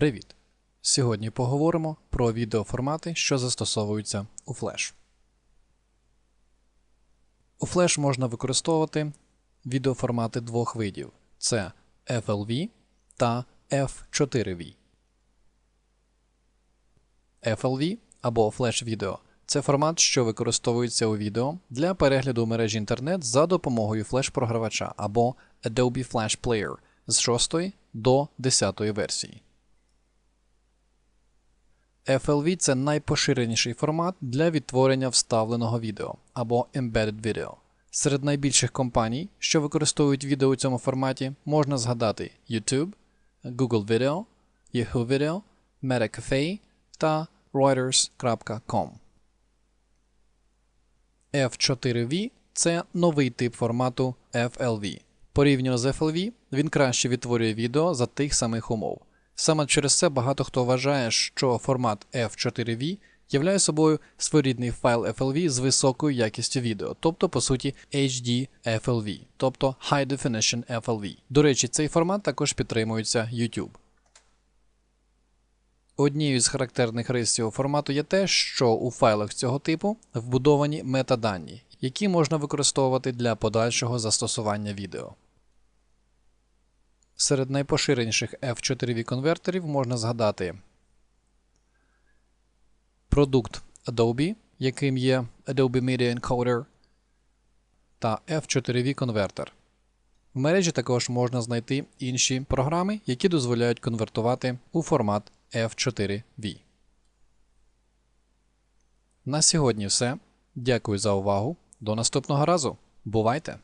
Привіт! Сьогодні поговоримо про відеоформати, що застосовуються у Flash. У Flash можна використовувати відеоформати двох видів: це FLV та F4V. FLV або Flash Video це формат, що використовується у відео для перегляду мережі інтернет за допомогою флеш-програвача або Adobe Flash Player з 6 до 10 версії. FLV це найпоширеніший формат для відтворення вставленого відео або Embedded Video. Серед найбільших компаній, що використовують відео у цьому форматі, можна згадати YouTube, Google Video, Yahoo Video, MetaCafe та Reuters.com. F4V це новий тип формату FLV. Порівняно з FLV, він краще відтворює відео за тих самих умов. Саме через це багато хто вважає, що формат F4V являє собою своєрідний файл FLV з високою якістю відео, тобто, по суті, HD FLV, тобто High Definition FLV. До речі, цей формат також підтримується YouTube. Однією з характерних рис цього формату є те, що у файлах цього типу вбудовані метадані, які можна використовувати для подальшого застосування відео. Серед найпоширеніших F4V конвертерів можна згадати продукт Adobe, яким є Adobe Media Encoder та F4V конвертер. В мережі також можна знайти інші програми, які дозволяють конвертувати у формат F4V. На сьогодні все. Дякую за увагу. До наступного разу. Бувайте!